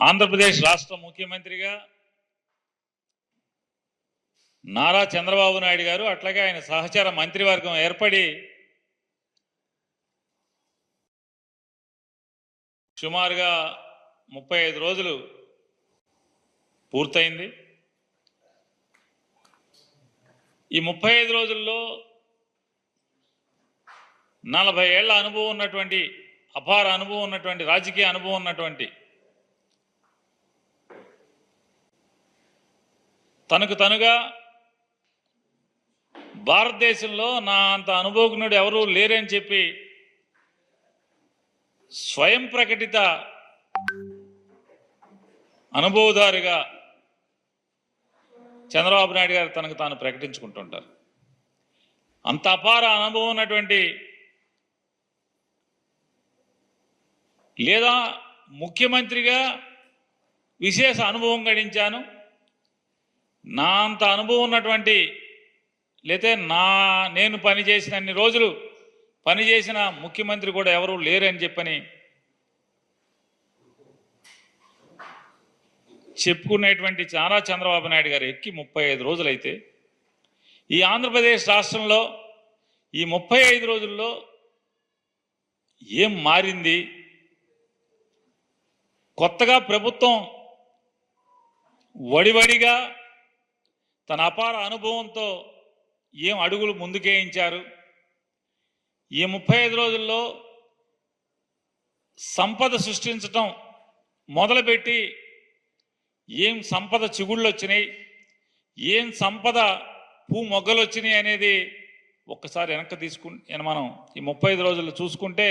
ఆంధ్రప్రదేశ్ రాష్ట్ర ముఖ్యమంత్రిగా నారా చంద్రబాబు నాయుడు గారు అట్లాగే ఆయన సహచార మంత్రివర్గం ఏర్పడి సుమారుగా ముప్పై ఐదు రోజులు పూర్తయింది. ఈ ముప్పై ఐదు రోజుల్లో నలభై ఏళ్ళ అనుభవం ఉన్నటువంటి అపార అనుభవం ఉన్నటువంటి రాజకీయ అనుభవం ఉన్నటువంటి తనకు తనుగా భారతదేశంలో నా అంత అనుభవజ్ఞుడు ఎవరూ లేరని చెప్పి స్వయం ప్రకటిత అనుభవదారుగా చంద్రబాబు నాయుడు గారు తనకు తాను ప్రకటించుకుంటుంటారు. అంత అపార అనుభవం ఉన్నటువంటి లేదా ముఖ్యమంత్రిగా విశేష అనుభవం గడించాను. నా అంత అనుభవం ఉన్నటువంటి లేతే నా నేను పనిచేసిన అన్ని రోజులు పనిచేసిన ముఖ్యమంత్రి కూడా ఎవరు లేరని చెప్పని చెప్పుకునేటువంటి చాలా చంద్రబాబు నాయుడు గారు ఎక్కి ముప్పై ఐదు రోజులైతే ఈ ఆంధ్రప్రదేశ్ రాష్ట్రంలో ఈ ముప్పై ఐదు రోజుల్లో ఏం మారింది? కొత్తగా ప్రభుత్వం వడివడిగా తన అపార అనుభవంతో ఏం అడుగులు ముందుకేయించారు? ఈ ముప్పై ఐదు రోజుల్లో సంపద సృష్టించటం మొదలుపెట్టి ఏం సంపద చిగుళ్ళు వచ్చినాయి ఏం సంపద పూ మొగ్గలు వచ్చినాయి అనేది ఒక్కసారి వెనక్కి తీసుకు మనం ఈ ముప్పై ఐదు రోజుల్లో చూసుకుంటే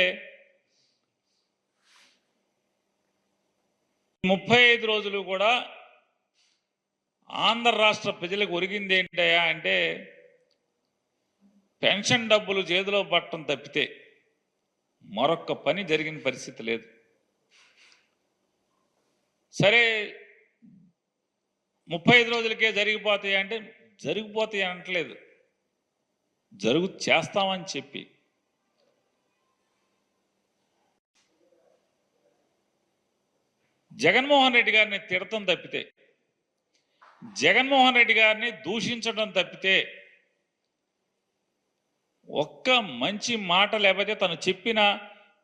ముప్పై ఐదు రోజులు కూడా ఆంధ్ర రాష్ట్ర ప్రజలకు ఒరిగింది ఏంటయ్యా అంటే పెన్షన్ డబ్బులు చేతిలో పట్టడం తప్పితే మరొక్క పని జరిగిన పరిస్థితి లేదు. సరే ముప్పై ఐదు రోజులకే జరిగిపోతాయి అంటే జరిగిపోతాయి అనట్లేదు. జరుగు చేస్తామని చెప్పి. జగన్మోహన్ రెడ్డి గారిని తిడతం తప్పితే జగన్మోహన్ రెడ్డి గారిని దూషించడం తప్పితే ఒక్క మంచి మాట లేకపోతే తను చెప్పిన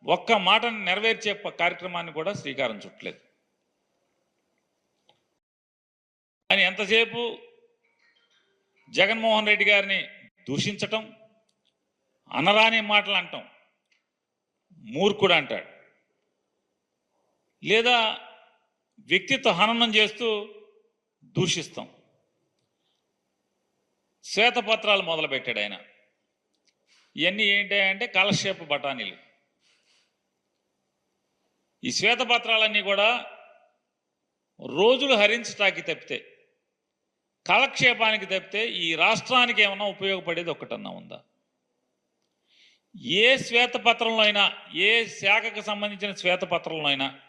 ఒక్క మాటను నెరవేర్చే కార్యక్రమాన్ని కూడా శ్రీకారం చుట్టలేదు. అని ఎంతసేపు జగన్మోహన్ రెడ్డి గారిని దూషించటం అనరాని మాటలు అంటాం మూర్ఖుడు అంటాడు. లేదా వ్యక్తిత్వ హననం చేస్తూ దూషిస్తాం. శ్వేతపత్రాలు మొదలుపెట్టాడు ఆయన. ఇవన్నీ ఏంటి అంటే కాలక్షేప బఠానీలు. ఈ శ్వేతపత్రాలన్నీ కూడా రోజులు హరించటానికి తప్పితే కాలక్షేపానికి తప్పితే ఈ రాష్ట్రానికి ఏమన్నా ఉపయోగపడేది ఒకటన్నా ఉందా? ఏ శ్వేతపత్రంలో అయినా ఏ శాఖకు సంబంధించిన శ్వేతపత్రంలో అయినా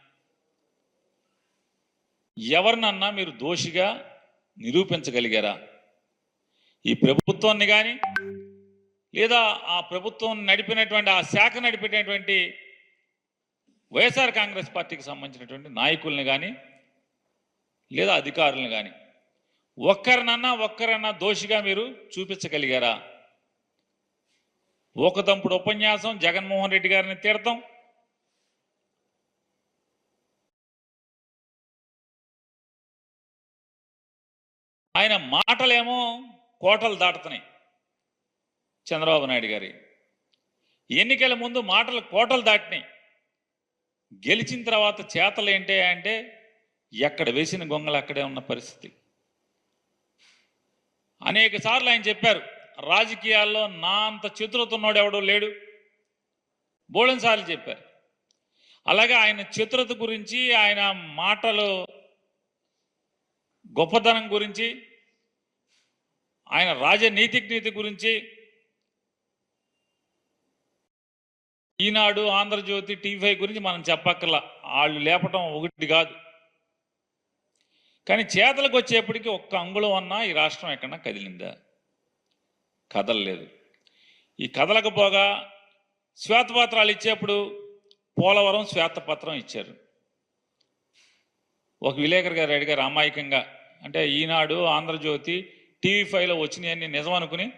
ఎవరినన్నా మీరు దోషిగా నిరూపించగలిగారా? ఈ ప్రభుత్వాన్ని కానీ లేదా ఆ ప్రభుత్వం నడిపినటువంటి ఆ శాఖ నడిపినటువంటి వైఎస్ఆర్ కాంగ్రెస్ పార్టీకి సంబంధించినటువంటి నాయకుల్ని కానీ లేదా అధికారులను కానీ ఒక్కరినన్నా ఒక్కరన్నా దోషిగా మీరు చూపించగలిగారా? ఒక దంపుడు ఉపన్యాసం జగన్మోహన్ రెడ్డి గారిని తీర్థం ఆయన మాటలేమో కోటలు దాటుతున్నాయి. చంద్రబాబు నాయుడు గారి ఎన్నికల ముందు మాటలు కోటలు దాటినాయి. గెలిచిన తర్వాత చేతలు ఏంటి అంటే ఎక్కడ వేసిన గొంగలు అక్కడే ఉన్న పరిస్థితి. అనేక సార్లు ఆయన చెప్పారు రాజకీయాల్లో నా అంత చతురతున్నోడు ఎవడో లేడు. బోళన్ సార్లు చెప్పారు. అలాగే ఆయన చతురత గురించి ఆయన మాటలు గొప్పతనం గురించి ఆయన రాజనీతిజ్ఞత గురించి ఈనాడు ఆంధ్రజ్యోతి టీవీ గురించి మనం చెప్పక్కర్లా. వాళ్ళు లేపటం ఒకటి కాదు. కానీ చేతలకు వచ్చేప్పటికీ ఒక్క అంగుళం అన్నా ఈ రాష్ట్రం ఎక్కడన్నా కదిలిందా? కదలలేదు. ఈ కదలకపోగా శ్వేతపత్రాలు ఇచ్చేప్పుడు పోలవరం శ్వేతపత్రం ఇచ్చారు. ఒక విలేకరు గారు అడిగారు అమాయకంగా అంటే ఈనాడు ఆంధ్రజ్యోతి టీవీ ఫైవ్లో వచ్చినాయని నిజం అనుకుని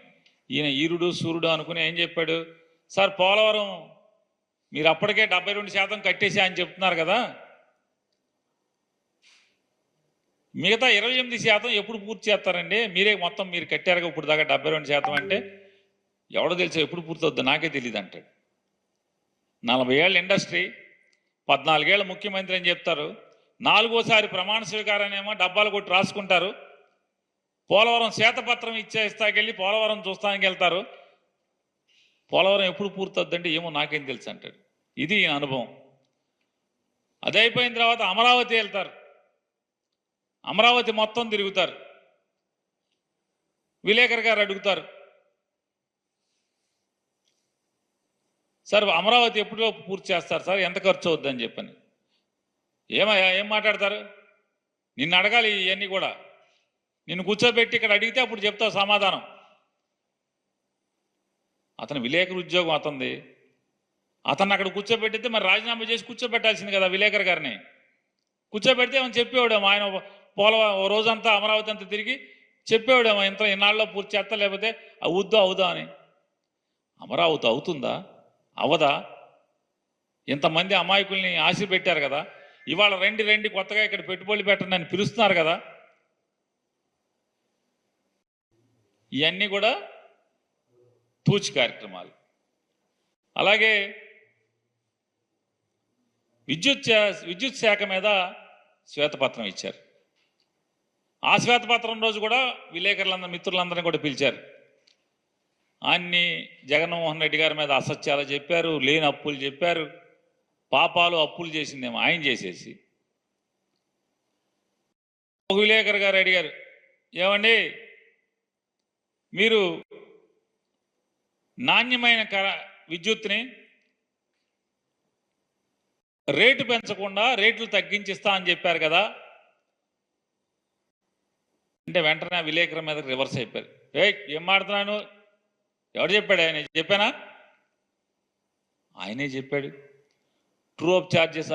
ఈయన ఈరుడు సూర్యుడు అనుకుని ఏం చెప్పాడు? సార్ పోలవరం మీరు అప్పటికే డెబ్బై రెండు శాతం కట్టేసి అని చెప్తున్నారు కదా. మిగతా ఇరవై ఎనిమిది శాతం ఎప్పుడు పూర్తి చేస్తారండి? మీరే మొత్తం మీరు కట్టారుగా ఇప్పుడు దాకా డెబ్బై రెండు శాతం అంటే? ఎవడో తెలుసా ఎప్పుడు పూర్తవుద్దో? నాకే తెలియదు అంటాడు. నలభై ఏళ్ళ ఇండస్ట్రీ పద్నాలుగేళ్ళ ముఖ్యమంత్రి అని చెప్తారు. నాలుగోసారి ప్రమాణ స్వీకారాన్నేమో డబ్బాలు కొట్టి రాసుకుంటారు. పోలవరం శ్వేతపత్రం ఇచ్చేస్తాకెళ్ళి పోలవరం చూస్తానికి వెళ్తారు. పోలవరం ఎప్పుడు పూర్తవుద్దంటే ఏమో నాకేం తెలుసు అంటాడు. ఇది ఈయన అనుభవం. అది అయిపోయిన తర్వాత అమరావతి వెళ్తారు. అమరావతి మొత్తం తిరుగుతారు. విలేకరు గారు అడుగుతారు. సార్ అమరావతి ఎప్పుడు పూర్తి చేస్తారు సార్? ఎంత ఖర్చు అవుద్దని చెప్పని. ఏమయ్యా ఏం మాట్లాడతారు? నిన్ను అడగాలి ఇవన్నీ కూడా. నిన్ను కూర్చోబెట్టి ఇక్కడ అడిగితే అప్పుడు చెప్తావు సమాధానం. అతను విలేకరు ఉద్యోగం అతంది అతను అక్కడ కూర్చోబెట్టితే మరి రాజీనామా చేసి కూర్చోబెట్టాల్సింది కదా విలేకరు గారిని. కూర్చోబెడితే ఏమని చెప్పేవాడేమో ఆయన పోలవరం ఓ రోజంతా అమరావతి అంతా తిరిగి చెప్పేవాడేమో ఇంత ఇన్నాళ్ళలో పూర్తి చేస్తా లేకపోతే అవుద్దా అవుదా అని. అమరావతి అవుతుందా? అవదా? ఇంతమంది అమాయకుల్ని ఆశ పెట్టారు కదా. ఇవాళ రెండు రెండు కొత్తగా ఇక్కడ పెట్టుబడులు పెట్టండి అని పిలుస్తున్నారు కదా. ఇవన్నీ కూడా తూచి కార్యక్రమాలు. అలాగే విద్యుత్ శా- విద్యుత్ శాఖ మీద శ్వేతపత్రం ఇచ్చారు. ఆ శ్వేతపత్రం రోజు కూడా విలేకరులందరూ మిత్రులందరినీ కూడా పిలిచారు. అన్ని జగన్మోహన్ రెడ్డి గారి మీద అసత్యాలు చెప్పారు లేని అప్పులు చెప్పారు. పాపాలు అప్పులు చేసిందేమో ఆయన చేసేసి. ఒక విలేకరు గారు అడిగారు ఏమండి మీరు నాణ్యమైన కర విద్యుత్ని రేటు పెంచకుండా రేట్లు తగ్గించిస్తా అని చెప్పారు కదా. అంటే వెంటనే ఆ విలేకరు మీద రివర్స్ అయిపోయారు. ఏ ఏం మాడుతున్నాను ఎవడు చెప్పాడు? ఆయన చెప్పానా? ఆయనే చెప్పాడు. ట్రూ అప్ ఛార్జెస్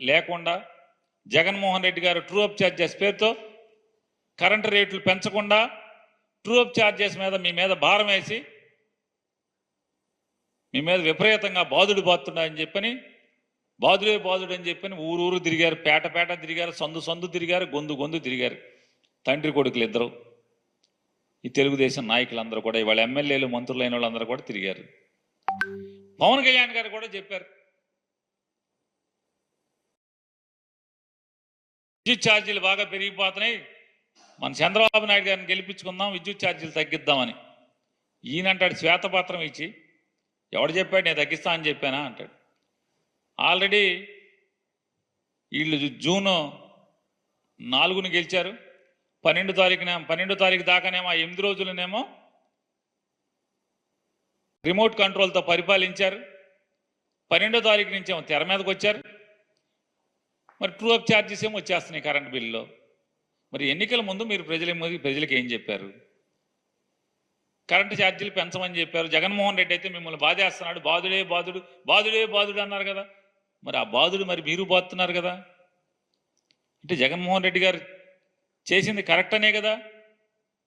లేకుండా Jaganmohan Reddy garu true up charges పేరుతో కరెంటు రేట్లు పెంచకుండా ట్రూ అప్ ఛార్జెస్ మీద మీ మీద భారం వేసి మీ మీద విపరీతంగా బాధుడు బాతున్నాయని చెప్పని బాధుడే బాధుడు అని చెప్పని ఊరు ఊరు తిరిగారు పేట పేట తిరిగారు సందు సందు తిరిగారు గొంతు గొంతు తిరిగారు. తండ్రి కొడుకులు ఇద్దరు. ఈ తెలుగుదేశం నాయకులందరూ కూడా ఇవాళ ఎమ్మెల్యేలు మంత్రులైన వాళ్ళందరూ కూడా తిరిగారు. పవన్ కళ్యాణ్ గారు కూడా చెప్పారు. విద్యుత్ ఛార్జీలు బాగా పెరిగిపోతున్నాయి. మన చంద్రబాబు నాయుడు గారిని గెలిపించుకుందాం విద్యుత్ ఛార్జీలు తగ్గిద్దామని. ఈయనంటాడు శ్వేతపత్రం ఇచ్చి ఎవడు చెప్పాడు నేను తగ్గిస్తా అని చెప్పానా అంటాడు. ఆల్రెడీ వీళ్ళు జూన్ నాలుగుని గెలిచారు. పన్నెండు తారీఖున పన్నెండు తారీఖు దాకానేమో ఆ ఎనిమిది రోజులనేమో రిమోట్ కంట్రోల్తో పరిపాలించారు. పన్నెండో తారీఖు నుంచి తెర మీదకి వచ్చారు మరి ట్రూ అప్ ఛార్జెస్ ఏమి వచ్చేస్తున్నాయి కరెంట్ బిల్లులో. మరి ఎన్నికల ముందు మీరు ప్రజల ప్రజలకు ఏం చెప్పారు? కరెంటు ఛార్జీలు పెంచమని చెప్పారు. జగన్మోహన్ రెడ్డి అయితే మిమ్మల్ని బాధేస్తున్నాడు. బాధుడే బాధుడు బాధుడే బాధుడు అన్నారు కదా. మరి ఆ బాధుడు మరి మీరు బాధుతున్నారు కదా? అంటే జగన్మోహన్ రెడ్డి గారు చేసింది కరెక్ట్ అనే కదా?